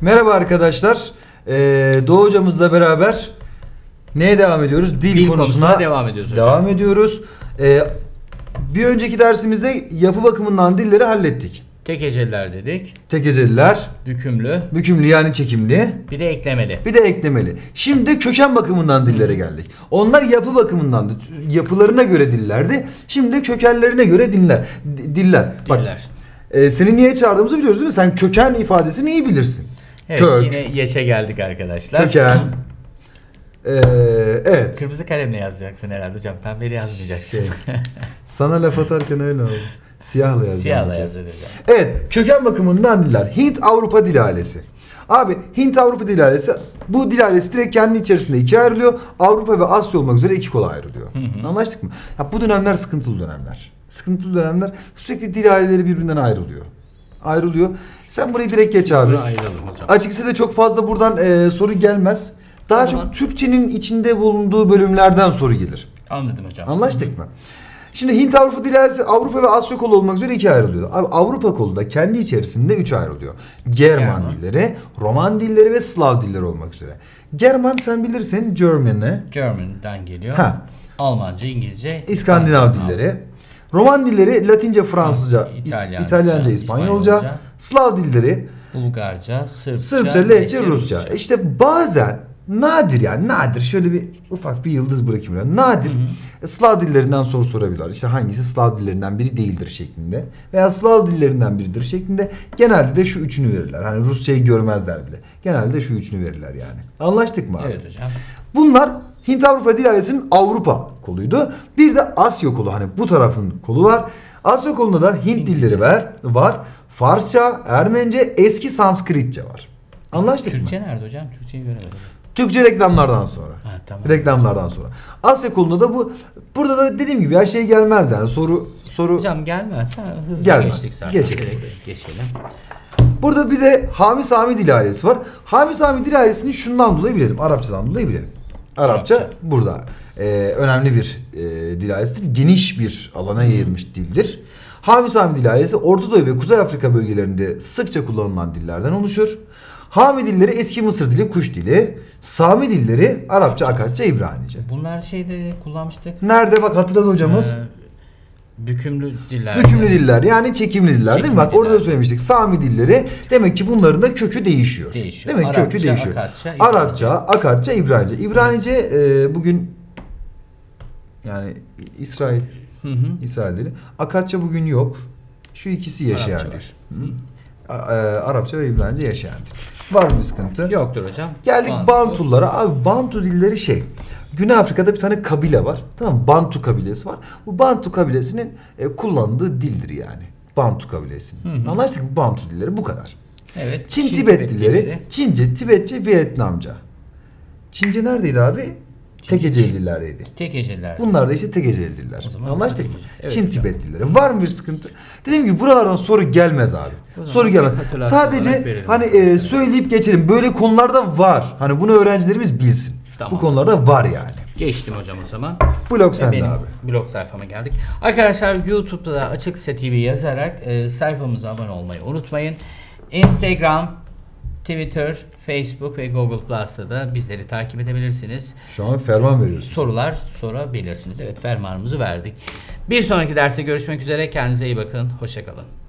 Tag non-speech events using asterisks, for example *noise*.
Merhaba arkadaşlar. Ee, Doğu hocamızla beraber neye devam ediyoruz? Dil, Dil konusuna, konusuna devam ediyoruz hocam. Devam ediyoruz. Ee, bir önceki dersimizde yapı bakımından dilleri hallettik. Tek heceler dedik. Tek heceliler, Bükümlü. bükümlü yani çekimli, Bir de eklemeli. bir de eklemeli. Şimdi köken bakımından dillere geldik. Onlar yapı bakımından yapılarına göre dillerdi. Şimdi kökenlerine göre diller. D- diller. Bak, Diller. e, seni niye çağırdığımızı biliyoruz değil mi? Sen köken ifadesini iyi bilirsin. Evet Kök, yine yeşe geldik arkadaşlar. köken. *laughs* Ee, evet. Kırmızı kalemle yazacaksın herhalde hocam. Pembeyle yazmayacaksın. Şey, *laughs* Sana laf atarken öyle oldu. Siyahla yazacağım. Siyahla hocam. Evet, köken bakımından diller. Hint Avrupa dil ailesi. Abi Hint Avrupa dil ailesi bu dil ailesi direkt kendi içerisinde ikiye ayrılıyor. Avrupa ve Asya olmak üzere iki kola ayrılıyor. Anlaştık mı? Ya bu dönemler sıkıntılı dönemler. Sıkıntılı dönemler sürekli dil aileleri birbirinden ayrılıyor. Ayrılıyor. Sen burayı direkt geç abi. Bunu ayıralım hocam. Açıkçası da çok fazla buradan e, soru gelmez. Daha çok Türkçenin içinde bulunduğu bölümlerden soru gelir. Anladım hocam. Anlaştık mı? Şimdi Hint Avrupa dili ailesi Avrupa ve Asya kolu olmak üzere ikiye ayrılıyor. Abi Avrupa kolu da kendi içerisinde üç ayrılıyor. German German. dilleri, Roman dilleri ve Slav dilleri olmak üzere. German sen bilirsin German'ı, German'dan geliyor. Ha. Almanca, İngilizce, İskandinav dilleri. Roman dilleri Latince, Fransızca, İtalyanca, İtalyanca, İspanyolca, İspanyolca. Slav dilleri Bulgarca, Sırpça, Sırpça, Lehçe, Rusça. İşte bazen nadir yani nadir şöyle bir ufak bir yıldız bırakayım. buraya. Nadir Slav dillerinden soru sorabilirler. İşte hangisi Slav dillerinden biri değildir şeklinde veya Slav dillerinden biridir şeklinde genelde de şu üçünü verirler. Hani Rusçayı görmezler bile. Genelde de şu üçünü verirler yani. Anlaştık mı abi? Evet hocam. Bunlar Hint Avrupa Dil Ailesi'nin Avrupa koluydu. Bir de Asya kolu hani bu tarafın kolu var. Asya kolunda da Hint dilleri var. var. Farsça, Ermence, eski Sanskritçe var. Anlaştık mı? Türkçe nerede hocam? Türkçeyi göremedim. Türkçe reklamlardan sonra. Ha, tamam. Reklamlardan sonra. Asya kolunda da bu burada da dediğim gibi her şey gelmez yani soru soru Hocam gelmezse hızlı Gelmez. geçtik zaten. Geçelim. Direkt geçelim. Burada bir de Hami Sami dil ailesi var. Hami Sami dil ailesini şundan dolayı bilelim. Arapçadan dolayı bilelim. Arapça, Arapça. burada Ee, önemli bir e, dil ailesidir. Geniş bir alana yayılmış dildir. Hami Sami dil ailesi Orta Doğu ve Kuzey Afrika bölgelerinde sıkça kullanılan dillerden oluşur. Hami dilleri eski Mısır dili, kuş dili. Sami dilleri Arapça, Akatça, İbranice. Bunlar şeyde kullanmıştık. Nerede bak hatırladı hocamız. Ee, bükümlü diller. Bükümlü diller yani çekimli diller değil mi? Çekimli Bak orada da diller. söylemiştik. Sami dilleri demek ki bunların da kökü değişiyor. Değişiyor. Demek ki kökü Arapça, değişiyor. Akatça, Arapça, Akatça, İbranice. İbranice e, bugün yani İsrail Hı hı. İsrail dili. Akatça bugün yok. Şu ikisi yaşayan Arapça dil. e, Arapça ve İbranice yaşayan dil. Var mı bir sıkıntı? Yoktur hocam. Geldik Bantu. Bantulara. Abi Bantu dilleri şey. Güney Afrika'da bir tane kabile var. Tamam mı? Bantu kabilesi var. Bu Bantu kabilesinin e, kullandığı dildir yani. Bantu kabilesinin. Hı hı. Anlaştık mı? Bantu dilleri bu kadar. Evet. Çin, Tibet, dilleri, Çince, Tibetçe, Vietnamca. Çince neredeydi abi? Tek Çin- heceli dillerdeydi. Tek heceler. Bunlar da işte tek zaman Anlaştık mı? Evet, Çin, hocam. Tibet dilleri. Var mı bir sıkıntı? Dediğim gibi buralardan soru gelmez abi. Soru gelmez. Sadece hani e, söyleyip geçelim. Böyle konularda var. Hani bunu öğrencilerimiz bilsin. Tamam. Bu konularda var yani. Geçtim hocam o zaman. Blog Ve sende benim abi. blog sayfama geldik. Arkadaşlar YouTube'da da Açık Lise TV yazarak e, sayfamıza abone olmayı unutmayın. Instagram, Twitter, Facebook ve Google Plus'ta da bizleri takip edebilirsiniz. Şu an ferman veriyoruz. Sorular sorabilirsiniz. Evet fermanımızı verdik. Bir sonraki derste görüşmek üzere. Kendinize iyi bakın. Hoşçakalın.